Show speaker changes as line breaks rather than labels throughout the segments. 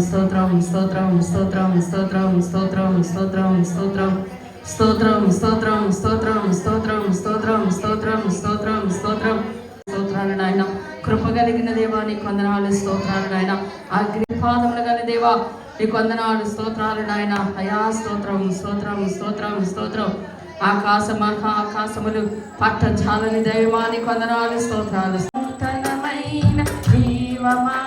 స్తోత్రం స్తోత్రం స్తోత్రం స్తోత్రం స్తోత్రం స్తోత్రం స్తోత్రం స్తోత్రం స్తోత్రం స్తోత్రం స్తోత్రం స్తోత్రం స్తోత్రం స్తోత్రం స్తోత్రం స్తోత్రాలు నాయన కృప కలిగిన దేవా నీ కొందనాలు స్తోత్రాలు నాయన అగ్నిపాదములు గల దేవా నీ కొందనాలు స్తోత్రాలు నాయన అయా స్తోత్రం స్తోత్రం స్తోత్రం స్తోత్రం ఆకాశ మహా ఆకాశములు పట్ట జాలని దైవాని కొందనాలు స్తోత్రాలు
స్తోత్రమైన జీవమా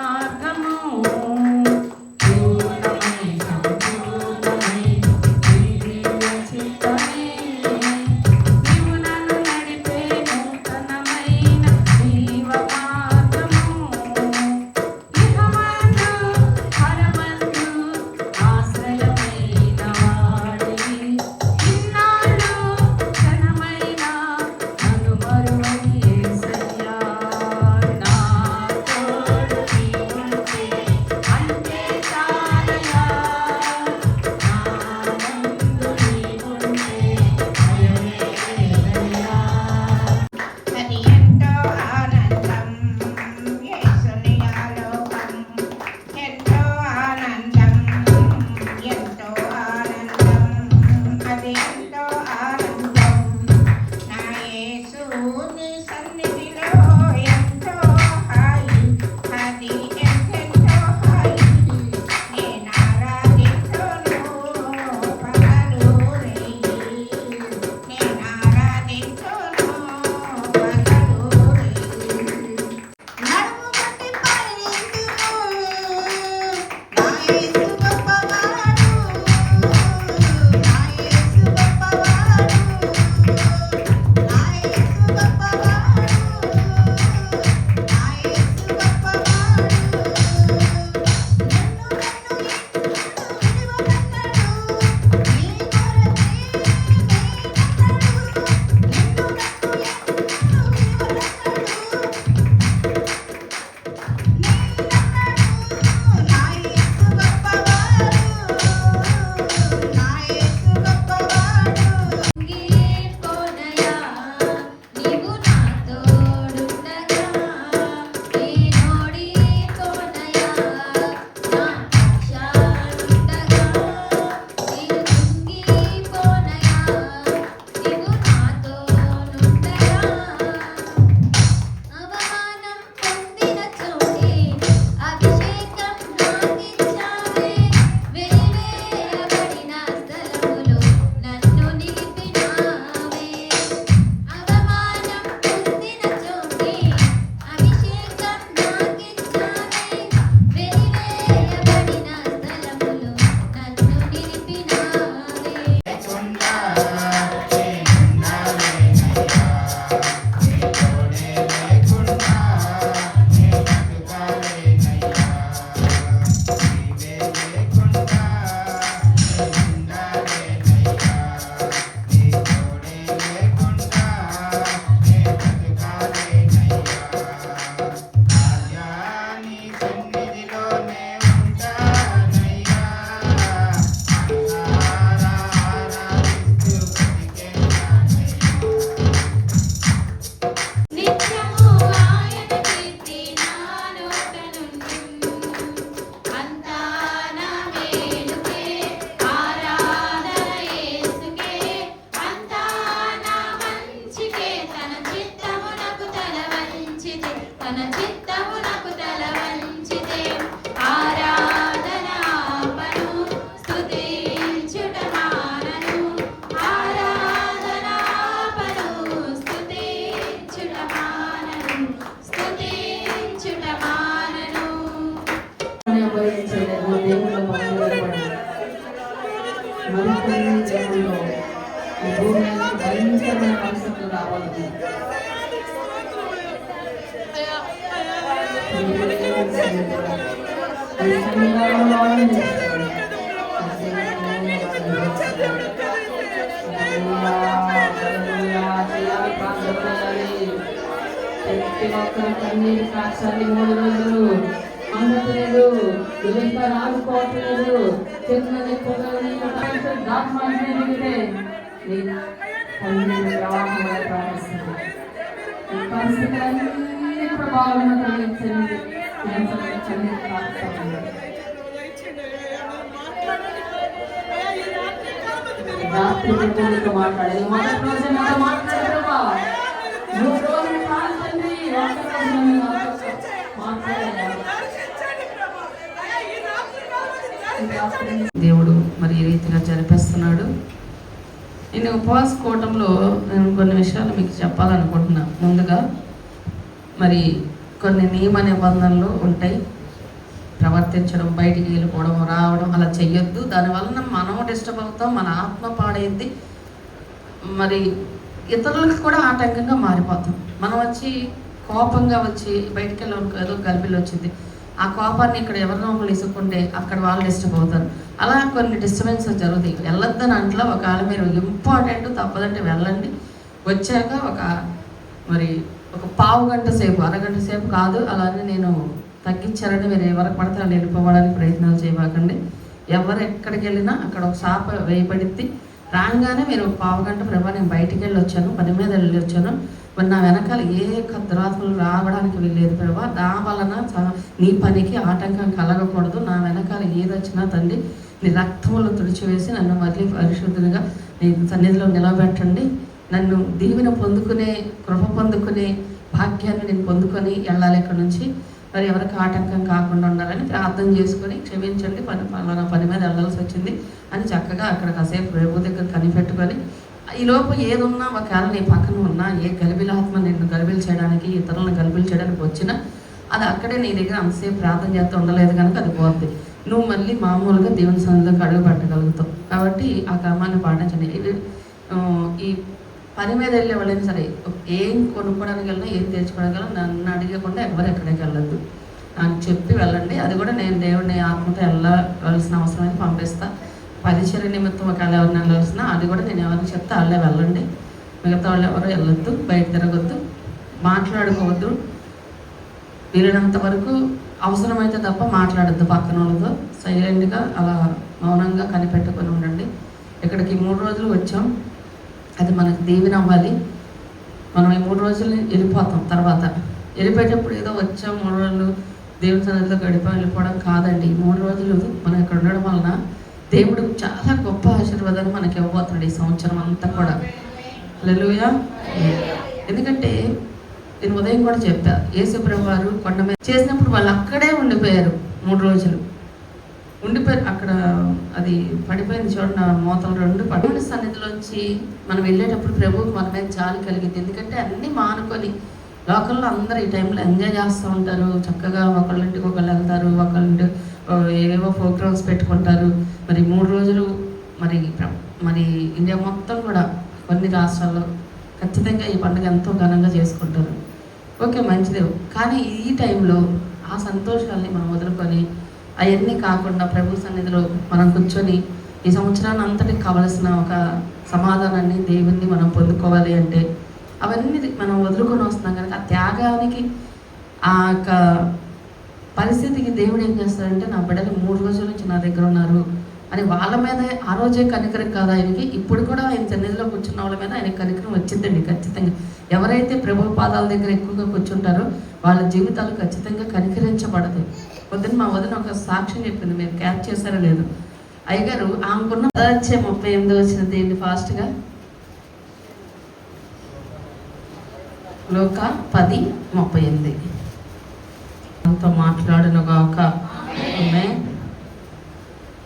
అనుగ్రహించలేదు మా దేవుడు మనకున్న జనంలో ఈ భూమి భయంకరమైన పరిస్థితులు రావాలి ప్రతి ఒక్కరు కన్నీరు కాక్షాన్ని మూడు రోజులు ఇంకా రాసుకోవట్లేదు చిన్నది చిన్నది దాని ప్రభావం కలిగించండి రాత్రి మాట్లాడే ప్రభావ దేవుడు మరి ఈ రీతిగా జరిపిస్తున్నాడు? నేను ఉపవాస కోవటంలో నేను కొన్ని విషయాలు మీకు చెప్పాలనుకుంటున్నా. ముందుగా మరి కొన్ని నియమ నిబంధనలు ఉంటాయి. ప్రవర్తించడం బయటికి వెళ్ళిపోవడం రావడం అలా చెయ్యొద్దు. దానివలన మనం డిస్టర్బ్ అవుతాం మన ఆత్మ పాడైంది మరి ఇతరులకు కూడా ఆటంకంగా మారిపోతాం. మనం వచ్చి కోపంగా వచ్చి బయటికి వెళ్ళాం ఏదో గలిపిల్లి వచ్చింది. ఆ కోపాన్ని ఇక్కడ ఎవరినో ఒకరు ఇసుకుంటే అక్కడ వాళ్ళు డిస్టర్బ్ అవుతారు. అలా కొన్ని డిస్టర్బెన్సెస్ జరుగుతాయి. వెళ్ళొద్దని అంట్లో ఒకవేళ మీరు ఇంపార్టెంట్ తప్పదంటే వెళ్ళండి. వచ్చాక ఒక మరి ఒక పావు గంట సేపు అరగంట సేపు కాదు అలానే నేను తగ్గించారని మీరు ఎవరికి పడితే వాళ్ళు వెళ్ళిపోవడానికి ప్రయత్నాలు చేయబాకండి. ఎవరు ఎక్కడికి వెళ్ళినా అక్కడ ఒక షాప్ వేయబడిద్ది. రాగానే మీరు ఒక పావు గంట ప్రభా నేను బయటికి వెళ్ళి వచ్చాను పని మీద వెళ్ళి వచ్చాను మరి నా వెనకాల ఏ యొక్క రావడానికి వెళ్ళేది ప్రభా. నా వలన నీ పనికి ఆటంకం కలగకూడదు. నా వెనకాల ఏదొచ్చినా తండ్రి నీ రక్తములు తుడిచివేసి నన్ను మళ్ళీ పరిశుద్ధునిగా నీ సన్నిధిలో నిలబెట్టండి నన్ను దీవెన పొందుకునే కృప పొందుకునే భాగ్యాన్ని నేను పొందుకొని వెళ్ళాలి ఇక్కడ నుంచి. మరి ఎవరికి ఆటంకం కాకుండా ఉండాలని ప్రార్థన చేసుకొని క్షమించండి. పని పలానా పని మీద వెళ్ళాల్సి వచ్చింది అని చక్కగా అక్కడ కాసేపు రేపు దగ్గర కనిపెట్టుకొని ఈ లోపు ఒకవేళ నీ పక్కన ఉన్నా ఏ గలిబిలాత్మ నిన్ను గలిబిలు చేయడానికి ఇతరులను గలిబిలు చేయడానికి వచ్చినా అది అక్కడే నీ దగ్గర అంతసేపు ప్రార్థన చేస్తూ ఉండలేదు కనుక అది పోద్ది. నువ్వు మళ్ళీ మామూలుగా దేవుని సన్నిధిలోకి అడుగు పెట్టగలుగుతావు. కాబట్టి ఆ క్రమాన్ని పాటించండి. ఇది ఈ పని మీద వెళ్ళే వాళ్ళైనా సరే ఏం కొనుక్కోవడానికి వెళ్ళినా ఏం తెచ్చుకోవడానికి వెళ్ళినా నన్ను అడిగకుండా ఎవరు ఎక్కడికి వెళ్ళద్దు. నాకు చెప్పి వెళ్ళండి. అది కూడా నేను దేవుడిని ఆత్మతో వెళ్ళవలసిన అవసరం అయితే పంపిస్తాను పరిచయ నిమిత్తం ఒకవేళ ఎవరిని వెళ్ళాల్సిన అది కూడా నేను ఎవరికి చెప్తే వాళ్ళే వెళ్ళండి. మిగతా వాళ్ళు ఎవరు వెళ్ళొద్దు బయట తిరగొద్దు. మాట్లాడుకోవద్దు. వీలైనంత వరకు అవసరమైతే తప్ప మాట్లాడద్దు పక్కన వాళ్ళతో. సైలెంట్గా అలా మౌనంగా కనిపెట్టుకొని ఉండండి. ఇక్కడికి మూడు రోజులు వచ్చాం. అది మనకు దీవెన అవ్వాలి. మనం ఈ మూడు రోజులు వెళ్ళిపోతాం తర్వాత. వెళ్ళిపోయేటప్పుడు ఏదో వచ్చాం మూడు రోజులు దేవుని సన్నిధిలో గడిపా వెళ్ళిపోవడం కాదండి. ఈ మూడు రోజులు మనం ఇక్కడ ఉండడం వలన దేవుడు చాలా గొప్ప ఆశీర్వాదాన్ని మనకి ఇవ్వబోతున్నాడు ఈ సంవత్సరం అంతా కూడా. హల్లెలూయా. ఎందుకంటే నేను ఉదయం కూడా చెప్పా యేసుప్రభు వారు కొండ మీద చేసినప్పుడు వాళ్ళు అక్కడే ఉండిపోయారు మూడు రోజులు. ఉండిపోయారు అక్కడ అది పడిపోయింది చూడండి మూతలు రెండు పడిపోయిన సన్నిధిలోంచి మనం వెళ్ళేటప్పుడు ప్రభువుకి మన మీద జాలి కలిగింది. ఎందుకంటే అన్నీ మానుకొని లోకల్లో అందరూ ఈ టైంలో ఎంజాయ్ చేస్తూ ఉంటారు. చక్కగా ఒకళ్ళింటికి ఒకళ్ళు వెళ్తారు ఒకళ్ళింటి ఏవేవో ప్రోగ్రామ్స్ పెట్టుకుంటారు. మరి మూడు రోజులు మరి మరి ఇండియా మొత్తం కూడా కొన్ని రాష్ట్రాల్లో ఖచ్చితంగా ఈ పండుగ ఎంతో ఘనంగా చేసుకుంటారు. ఓకే మంచిదే. కానీ ఈ టైంలో ఆ సంతోషాల్ని మనం వదులుకొని అవన్నీ కాకుండా ప్రభు సన్నిధిలో మనం కూర్చొని ఈ సంవత్సరాన్ని అంతటికి కావలసిన ఒక సమాధానాన్ని దేవుణ్ణి మనం పొందుకోవాలి అంటే అవన్నీ మనం వదులుకొని వస్తున్నాం కనుక ఆ త్యాగానికి ఆ యొక్క పరిస్థితికి దేవుడు ఏం చేస్తాడంటే నా బిడ్డలు మూడు రోజుల నుంచి నా దగ్గర ఉన్నారు అని వాళ్ళ మీద ఆ రోజే కనికరం కాదు ఆయనకి. ఇప్పుడు కూడా ఆయన సన్నిధిలో కూర్చున్న వాళ్ళ మీద ఆయన కనికరం వచ్చిందండి ఖచ్చితంగా. ఎవరైతే ప్రభు పాదాల దగ్గర ఎక్కువగా కూర్చుంటారో వాళ్ళ జీవితాలు ఖచ్చితంగా కనికరించబడదు పొద్దున్న మా వదిన ఒక సాక్ష్యం చెప్పింది మీరు క్యాచ్ చేశారో లేదు. అయ్యగారు ఆమెకున్న వచ్చే ముప్పై ఎనిమిది వచ్చింది ఏంటి ఫాస్ట్గా? లోక పది ముప్పై ఎనిమిది. అంతా మాట్లాడను గాక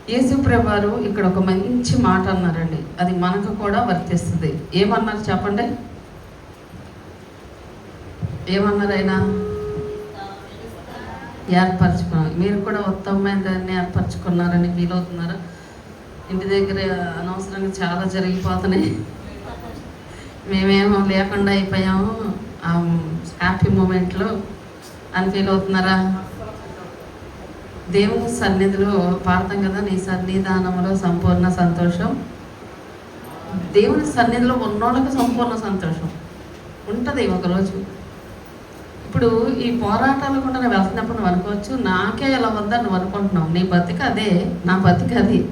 యేసుప్రభారు ఇక్కడ ఒక మంచి మాట అన్నారండి. అది మనకు కూడా వర్తిస్తుంది. ఏమన్నారు చెప్పండి? ఏమన్నారు ఆయన ఏర్పరచుకున్నారు. మీరు కూడా ఉత్తమమైన దాన్ని ఏర్పరచుకున్నారని ఫీల్ అవుతున్నారా ఇంటి దగ్గర అనవసరంగా చాలా జరిగిపోతున్నాయి. మేమేమో లేకుండా అయిపోయాము. ఆ హ్యాపీ మూమెంట్లో అని ఫీల్ అవుతున్నారా? దేవుని సన్నిధిలో పాడతాం కదా నీ సన్నిధానంలో సంపూర్ణ సంతోషం. దేవుని సన్నిధిలో ఉన్నోళ్ళకి సంపూర్ణ సంతోషం. ఉంటుంది ఒకరోజు. ఇప్పుడు ఈ పోరాటాలు కూడా నేను వెళ్తున్నప్పుడు నువ్వు అనుకోవచ్చు నాకే ఇలా ఉందని నువ్వు అనుకుంటున్నావు. నీ బతిక అదే నా బతిక అది.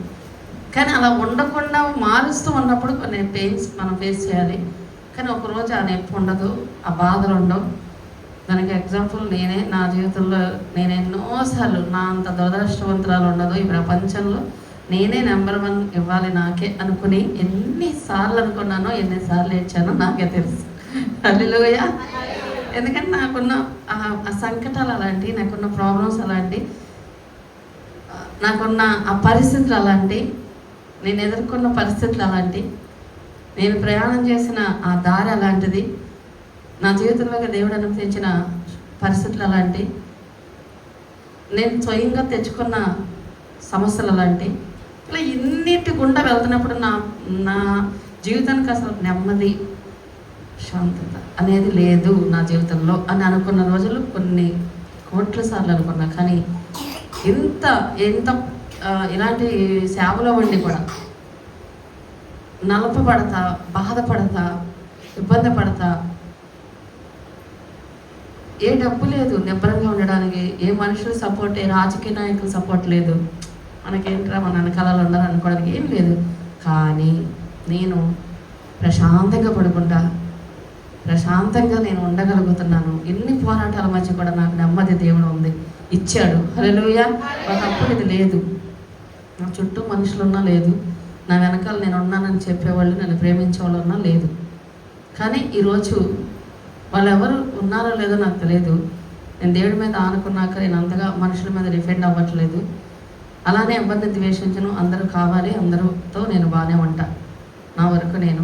కానీ అలా ఉండకుండా మారుస్తూ ఉన్నప్పుడు కొన్ని పెయిన్స్ మనం ఫేస్ చేయాలి. కానీ ఒకరోజు ఆ నొప్పి ఉండదు ఆ బాధలు ఉండవు. దానికి ఎగ్జాంపుల్ నేనే నా జీవితంలో నేను ఎన్నోసార్లు నా అంత దురదృష్టవంతురాలు ఉండదు ఈ ప్రపంచంలో. నేనే నెంబర్ వన్ ఇవ్వాలి నాకే అనుకుని ఎన్నిసార్లు అనుకున్నానో ఎన్నిసార్లు ఇచ్చానో నాకే తెలుసు. హల్లెలూయ. ఎందుకంటే నాకున్న ఆ- సంకటాలు అలాంటి నాకున్న ప్రాబ్లమ్స్ అలాంటి నాకున్న ఆ పరిస్థితులు అలాంటి నేను ఎదుర్కొన్న పరిస్థితులు అలాంటి నేను ప్రయాణం చేసిన ఆ దారి అలాంటిది. నా జీవితంలోకి దేవుడు అనుమతించిన పరిస్థితులు అలాంటి నేను స్వయంగా తెచ్చుకున్న సమస్యలు అలాంటి ఇలా ఇన్నిటి గుండా వెళ్తున్నప్పుడు నా నా జీవితానికి అసలు నెమ్మది శాంతత అనేది లేదు నా జీవితంలో అని అనుకున్న రోజులు కొన్ని కోట్ల సార్లు అనుకున్నా. కానీ ఇంత ఎంత ఇలాంటి సేవలో ఉండి కూడా నలపబడతా బాధపడతా ఇబ్బంది పడతా ఏ డబ్బు లేదు నిబ్బరంగా ఉండడానికి ఏ మనుషులు సపోర్ట్ ఏ రాజకీయ నాయకులు సపోర్ట్ లేదు. మనకేంట్రా మన వెనకాలలో ఉండాలి అనుకోవడానికి ఏం లేదు. కానీ నేను ప్రశాంతంగా పడుకుంటా. ప్రశాంతంగా నేను ఉండగలుగుతున్నాను. ఎన్ని పోరాటాల మధ్య కూడా నాకు నెమ్మది దేవుడు ఉంది. ఇచ్చాడు. హలోయ ఒకప్పుడు ఇది లేదు. నా చుట్టూ మనుషులు ఉన్నా లేదు. నా వెనకాల నేను ఉన్నానని చెప్పేవాళ్ళు నన్ను ప్రేమించే వాళ్ళు ఉన్నా లేదు. కానీ ఈరోజు వాళ్ళు ఎవరు ఉన్నారో లేదో నాకు తెలియదు. నేను దేవుడి మీద ఆనుకున్నాక నేను అంతగా మనుషుల మీద డిఫెండ్ అవ్వట్లేదు. అలానే ఎవరిని ద్వేషించను. అందరూ కావాలి. అందరితో నేను బాగానే ఉంటా. నా వరకు నేను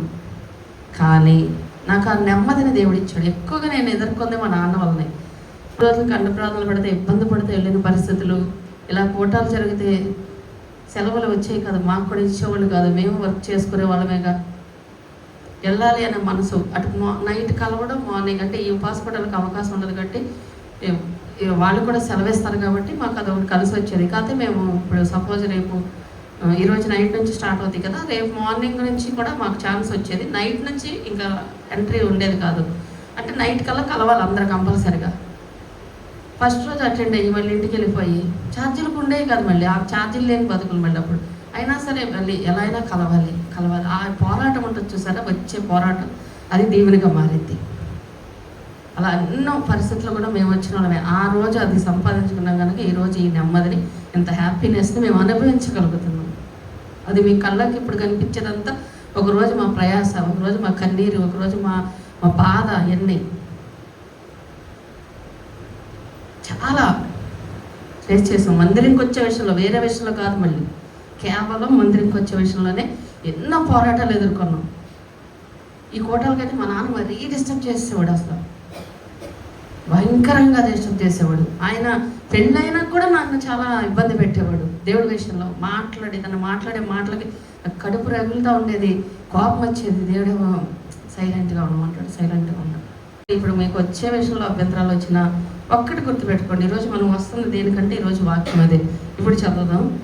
కానీ నాకు ఆ నెమ్మదిని దేవుడు ఇచ్చాడు. ఎక్కువగా నేను ఎదుర్కొంది మా నాన్న వల్లనే. రోజులు కండ ప్రాణాలు పడితే ఇబ్బంది పడితే వెళ్ళిన పరిస్థితులు. ఇలా కూటాలు జరిగితే సెలవులు వచ్చాయి కదా. మాకు కూడా ఇచ్చేవాళ్ళు కాదు. మేము వర్క్ చేసుకునే వాళ్ళమేగా. వెళ్ళాలి అనే మనసు అటు మా నైట్ కలవడం మార్నింగ్ అంటే ఈ హాస్పిటల్కి అవకాశం ఉండదు కాబట్టి వాళ్ళు కూడా సెలవిస్తారు కాబట్టి మాకు అది ఒకటి కలిసి వచ్చేది. కాకపోతే మేము ఇప్పుడు సపోజ్ రేపు ఈరోజు నైట్ నుంచి స్టార్ట్ అవుతుంది కదా రేపు మార్నింగ్ నుంచి కూడా మాకు ఛాన్స్ వచ్చేది. నైట్ నుంచి ఇంకా ఎంట్రీ ఉండేది కాదు. అంటే నైట్ కల్లా కలవాలి అందరు కంపల్సరిగా. ఫస్ట్ రోజు అటెండ్ అయ్యి మళ్ళీ ఇంటికి వెళ్ళిపోయి ఛార్జీలకు ఉండేవి కాదు మళ్ళీ ఆ ఛార్జీలు లేని బతుకులు మళ్ళీ అప్పుడు. అయినా సరే మళ్ళీ ఎలా అయినా కలవాలి. కలవాలి. ఆ పోరాటం ఉంటుంది చూసారా? వచ్చే పోరాటం. అది దేవునిగా మారింది. అలా ఎన్నో పరిస్థితులు కూడా మేము వచ్చిన వాళ్ళమే. ఆ రోజు అది సంపాదించుకున్నాం కనుక ఈరోజు ఈ నెమ్మదిని ఇంత హ్యాపీనెస్ని మేము అనుభవించగలుగుతున్నాం. అది మీ కళ్ళకి ఇప్పుడు కనిపించేదంతా ఒకరోజు మా ప్రయాస ఒకరోజు మా కన్నీరు ఒకరోజు మా మా బాధ ఎన్ని చాలా ఫేస్ చేసాం. మందిరంకి వచ్చే విషయంలో వేరే విషయంలో కాదు మళ్ళీ. కేవలం మందిరంకి వచ్చే విషయంలోనే ఎన్నో పోరాటాలు ఎదుర్కొన్నాం. ఈ కోటలకైతే మా నాన్న మరీ డిస్టర్బ్ చేసేవాడు అసలు. భయంకరంగా డిస్టర్బ్ చేసేవాడు. ఆయన పెళ్ళైనా కూడా నన్ను చాలా ఇబ్బంది పెట్టేవాడు. దేవుడి విషయంలో మాట్లాడి తను మాట్లాడే మాటలకి కడుపు రగులుతూ ఉండేది కోపం వచ్చేది. దేవుడు సైలెంట్గా ఉండమంటాడు సైలెంట్గా ఉన్నాడు ఇప్పుడు మీకు వచ్చే విషయంలో అభ్యంతరాలు వచ్చినా ఒక్కటి గుర్తుపెట్టుకోండి. ఈరోజు మనం వస్తుంది దేనికంటే ఈరోజు వాక్యం అదే. ఇప్పుడు చదువుదాం.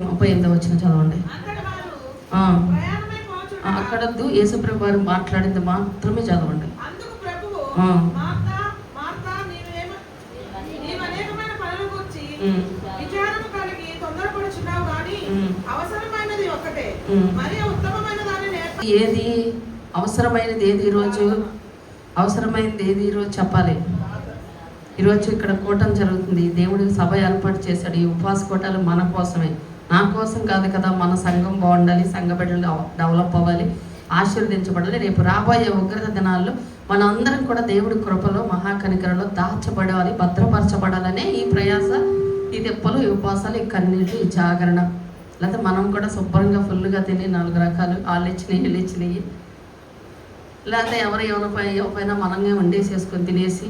ముప్పై ఎనిమిది వచ్చిన చదవండి. అక్కడొద్దు యేసుప్రభు వారు మాట్లాడింది మాత్రమే చదవండి. ఏది? అవసరమైనది ఏది ఈరోజు? అవసరమైనది ఏది ఈరోజు చెప్పాలి. ఈరోజు ఇక్కడ కూటం జరుగుతుంది. దేవుడు సభ ఏర్పాటు చేశాడు. ఈ ఉపవాస కూటాలు మన కోసమే. నా కోసం కాదు కదా మన సంఘం బాగుండాలి సంఘ బిడ్డలు డెవలప్ అవ్వాలి ఆశీర్వదించబడాలి. రేపు రాబోయే ఉగ్రత దినాల్లో మనందరం కూడా దేవుడి కృపలో మహాకనికరలో దాచబడాలి భద్రపరచబడాలనే ఈ ప్రయాస ఈ తిప్పలు ఈ ఉపవాసాలు ఈ కన్నీళ్ళు ఈ జాగరణ. లేకపోతే మనం కూడా శుభ్రంగా ఫుల్గా తిని నాలుగు రకాలు వాళ్ళు ఇచ్చినాయి వీళ్ళు ఇచ్చినాయి లేకపోతే ఎవరు ఎవరిపై ఎవరిపైనా మనమే వండేసేసుకొని తినేసి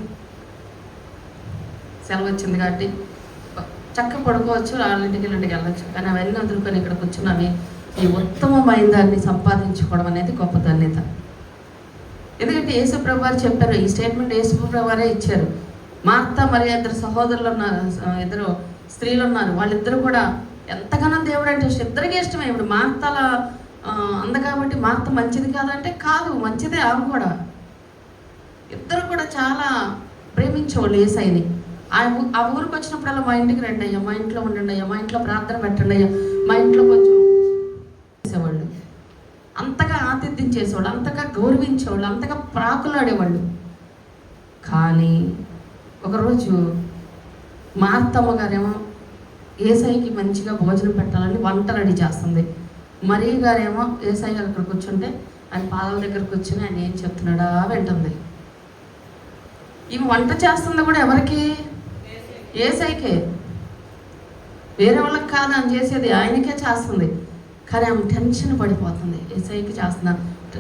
సెలవు వచ్చింది కాబట్టి చక్క పడుకోవచ్చు వాళ్ళింటికి వీళ్ళింటికి వెళ్ళచ్చు. కానీ అవన్నీ వదులుకొని ఇక్కడ కూర్చున్నవి ఈ ఉత్తమమైన దాన్ని సంపాదించుకోవడం అనేది గొప్ప ధన్యత ఎందుకంటే యేసుప్రభు వారు చెప్పారు ఈ స్టేట్మెంట్ యేసుప్రభు వారే ఇచ్చారు. మార్త మరి ఇద్దరు సహోదరులు ఉన్నారు ఇద్దరు స్త్రీలు ఉన్నారు. వాళ్ళిద్దరు కూడా ఎంతగానో దేవుడు అంటే ఇష్టం. ఇద్దరికి ఇష్టమే. ఇప్పుడు మార్తల అంద కాబట్టి మార్త మంచిది కాదంటే కాదు. మంచిదే ఆమె కూడా. ఇద్దరు కూడా చాలా ప్రేమించేవాళ్ళు ఏసైని ఆ ఊ- ఆ ఊరికి వచ్చినప్పుడల్లా మా ఇంటికి రండి అయ్యా మా ఇంట్లో ఉండండి అయ్యా మా ఇంట్లో ప్రార్థన పెట్టండి అయ్యా మా ఇంట్లో కొంచెం చేసేవాళ్ళు. అంతగా ఆతిథ్యం చేసేవాళ్ళు అంతగా గౌరవించేవాళ్ళు అంతగా ప్రాకులాడేవాళ్ళు. కానీ ఒకరోజు మార్తమ్మ గారేమో ఏసైకి మంచిగా భోజనం పెట్టాలని వంట రెడీ చేస్తుంది. మరీ గారేమో ఏసై గారు అక్కడ కూర్చుంటే ఆయన పాదాల దగ్గర కూర్చుని ఆయన ఏం చెప్తున్నాడా వింటుంది. ఈ వంట చేస్తుంది కూడా ఎవరికి ఏసైకే వేరే వాళ్ళకి కాదు అని చేసేది ఆయనకే చేస్తుంది. కానీ ఆమె టెన్షన్ పడిపోతుంది. ఏసైకి చేస్తున్నా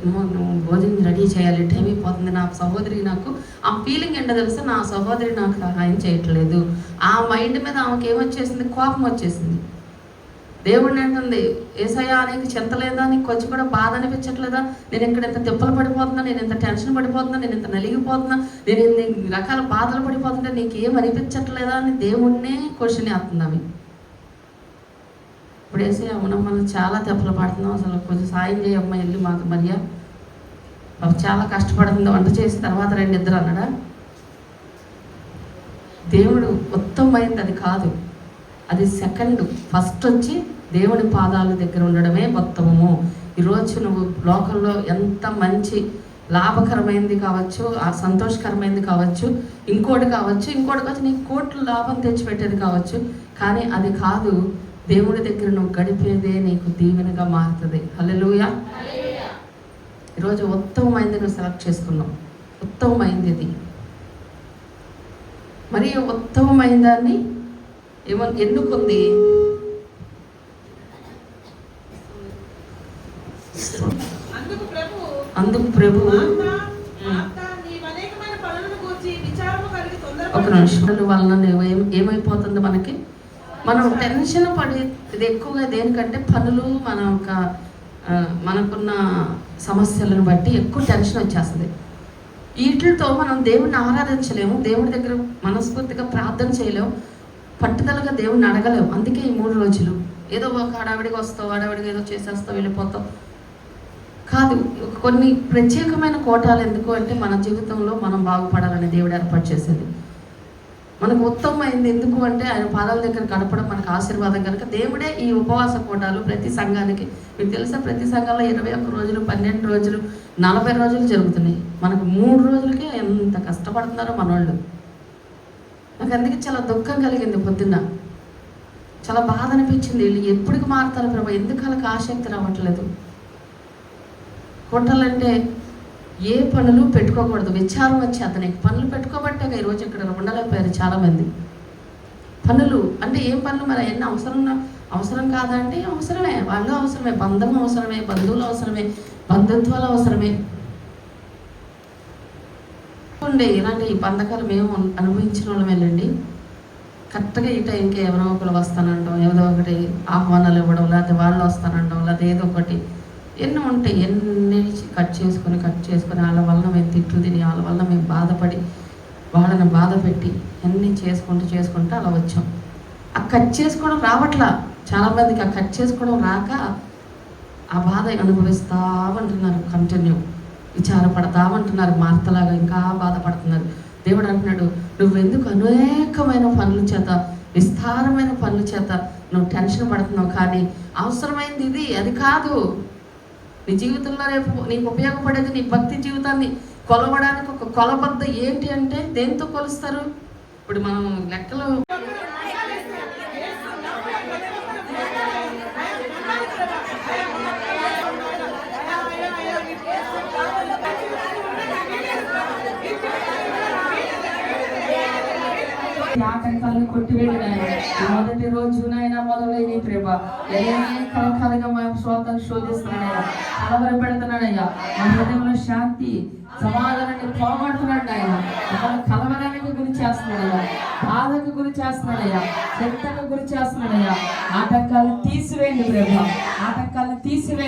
నువ్వు భోజనం రెడీ చేయాలి టైం అయిపోతుంది. నా సహోదరి నాకు ఆ ఫీలింగ్ ఏంటో తెలుసా? నా సహోదరి నాకు సహాయం చేయట్లేదు. ఆ మైండ్ మీద ఆమెకి ఏమొచ్చేసింది? కోపం వచ్చేసింది. దేవుడిని అంటుంది ఏసయ్యా నీకు చింత లేదా? నీకు కొంచెం కూడా బాధ అనిపించట్లేదా? నేను ఇక్కడ ఎంత తిప్పలు పడిపోతున్నా నేను ఎంత టెన్షన్ పడిపోతున్నా నేను ఎంత నలిగిపోతున్నా నేను ఇన్ని రకాల బాధలు పడిపోతుంటే నీకు ఏం అనిపించట్లేదా అని దేవుణ్ణే క్వశ్చన్ వేస్తుంది అవి ఇప్పుడు వేసే అవునమ్మ మనం చాలా తెప్పలు పడుతున్నాం అసలు. కొంచెం సాయం చేయమ్మ వెళ్ళి మాకు మరియా. పాపం చాలా కష్టపడుతుంది. వంట చేసిన తర్వాత రెండు ఇద్దరు అన్నాడా? దేవుడు ఉత్తమమైంది అది కాదు. అది సెకండ్ ఫస్ట్ వచ్చి దేవుని పాదాల దగ్గర ఉండడమే ఉత్తమము. ఈరోజు నువ్వు లోకంలో ఎంత మంచి లాభకరమైనది కావచ్చు ఆ సంతోషకరమైనది కావచ్చు ఇంకోటి కావచ్చు ఇంకోటి కావచ్చు నీకు కోట్లు లాభం తెచ్చిపెట్టేది కావచ్చు కానీ అది కాదు. దేవుడి దగ్గర నువ్వు గడిపేదే నీకు దీవెనగా మారుతుంది. హల్లెలూయా. ఈరోజు ఉత్తమమైంది నువ్వు సెలెక్ట్ చేసుకున్నావు. ఉత్తమమైంది ఇది. మరి ఉత్తమమైన దాన్ని ఏమో ఎన్నుకుంది
అందుకు ప్రభు
ఒక నిమిషాల వలన ఏమైపోతుంది మనకి? మనం టెన్షన్ పడి ఇది ఎక్కువగా దేనికంటే పనులు మన ఒక మనకున్న సమస్యలను బట్టి ఎక్కువ టెన్షన్ వచ్చేస్తుంది. వీటితో మనం దేవుణ్ణి ఆరాధించలేము. దేవుడి దగ్గర మనస్ఫూర్తిగా ప్రార్థన చేయలేము. పట్టుదలగా దేవుణ్ణి అడగలేము అందుకే ఈ మూడు రోజులు. ఏదో ఒక హడావిడిగా వస్తావు హడావిడిగా ఏదో చేసేస్తావు వెళ్ళిపోతావు. కాదు కొన్ని ప్రత్యేకమైన కోటాలు ఎందుకు అంటే మన జీవితంలో మనం బాగుపడాలని దేవుడు ఏర్పాటు చేసేది మనకు ఉత్తమమైంది ఎందుకు అంటే ఆయన పాదాల దగ్గర గడపడం మనకు ఆశీర్వాదం కనుక దేవుడే ఈ ఉపవాస కోటాలు ప్రతి సంఘానికి. మీకు తెలుసా ప్రతి సంఘంలో ఇరవై ఒక్క రోజులు పన్నెండు రోజులు నలభై రోజులు జరుగుతున్నాయి. మనకు మూడు రోజులకే ఎంత కష్టపడుతున్నారో మనోళ్ళు. నాకు అందుకే చాలా దుఃఖం కలిగింది పొద్దున్న. చాలా బాధ అనిపించింది. వీళ్ళు ఎప్పటికి మారుతారు ప్రభా? ఎందుకు వాళ్ళకి ఆసక్తి రావట్లేదు? హోటలంటే ఏ పనులు పెట్టుకోకూడదు. విచారం వచ్చి అతనికి పనులు పెట్టుకోబట్టే ఈరోజు ఇక్కడ ఉండలేకపోయారు చాలామంది. పనులు అంటే ఏం పనులు? మరి ఎన్ని అవసరం అవసరం కాదంటే అవసరమే. వాళ్ళు అవసరమే. బంధం అవసరమే. బంధువులు అవసరమే. బంధుత్వాలు అవసరమే. ఉండే ఇలాంటి ఈ బంధకాలు మేము అనుభవించిన వాళ్ళమేనండి? కరెక్ట్గా ఈ టైంకి ఎవరో ఒకరు వస్తానంటాం ఏదో ఒకటి ఆహ్వానాలు ఇవ్వడం లేకపోతే వాళ్ళు వస్తానంటాం లేకపోతే ఏదో ఒకటి. ఎన్ని ఉంటాయి ఎన్ని కట్ చేసుకొని కట్ చేసుకొని వాళ్ళ వల్ల మేము తిట్లు తిని వాళ్ళ వల్ల మేము బాధపడి వాళ్ళని బాధ పెట్టి అన్నీ చేసుకుంటూ చేసుకుంటూ అలా వచ్చాం. ఆ కట్ చేసుకోవడం రావట్లా. చాలామందికి ఆ కట్ చేసుకోవడం రాక ఆ బాధ అనుభవిస్తా ఉంటున్నారు కంటిన్యూ. విచారపడతామంటున్నారు మార్తలాగా ఇంకా బాధపడుతున్నారు. దేవుడు అంటున్నాడు నువ్వెందుకు అనేకమైన పనుల చేత విస్తారమైన పనుల చేత నువ్వు టెన్షన్ పడుతున్నావు? కానీ అవసరమైంది ఇది అది కాదు. నీ జీవితంలో రేపు నీకు ఉపయోగపడేది నీ భక్తి జీవితాన్ని కొలవడానికి ఒక కొలబద్ద ఏంటి అంటే దేంతో కొలుస్తారు? ఇప్పుడు మనం లెక్కలు ఆటంకాలను కొట్టివేయండి నాయన. ఈ మొదటి రోజు ధన్యవాదాలు నీ ప్రేమ అనేక మా స్వార్థాన్ని శోధిస్తున్నాడయ్యా. కలవరపెడుతున్నాడయ్యా. మా హృదయంలో శాంతి సమాధానాన్ని పోగొడుతున్నాడు ఆయన మమ్మల్ని కలవరానికి గురి చేస్తున్నాడయ్యా. బాధకు గురి చేస్తున్నాడయ్యా. చింతకు గురి చేస్తున్నాడయ్యా. ఆటంకాలను తీసివేయండి ప్రేమ ఆటంకాలను తీసివేయండి.